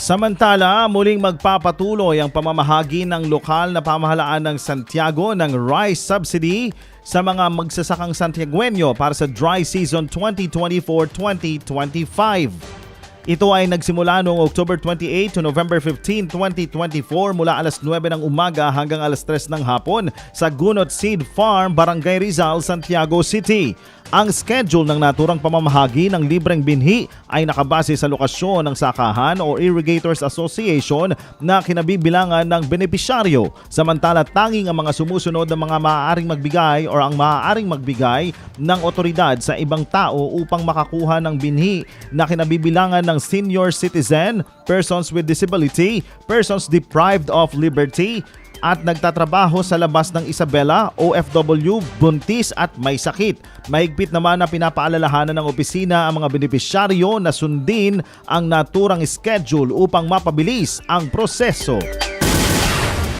Samantala, muling magpapatuloy ang pamamahagi ng lokal na pamahalaan ng Santiago ng rice subsidy sa mga magsasakang Santiagueño para sa dry season 2024-2025. Ito ay nagsimula noong October 28 to November 15, 2024 mula alas 9 ng umaga hanggang alas 3 ng hapon sa Gunot Seed Farm, Barangay Rizal, Santiago City. Ang schedule ng naturang pamamahagi ng libreng binhi ay nakabase sa lokasyon ng sakahan o Irrigators Association na kinabibilangan ng benepisyaryo. Samantala tanging ang mga sumusunod ng mga maaaring magbigay o ang maaaring magbigay ng otoridad sa ibang tao upang makakuha ng binhi na kinabibilangan ng senior citizen, persons with disability, persons deprived of liberty, at nagtatrabaho sa labas ng Isabela, OFW, buntis at may sakit. Mahigpit naman na pinapaalalahanan ng opisina ang mga benepisyaryo na sundin ang naturang schedule upang mapabilis ang proseso.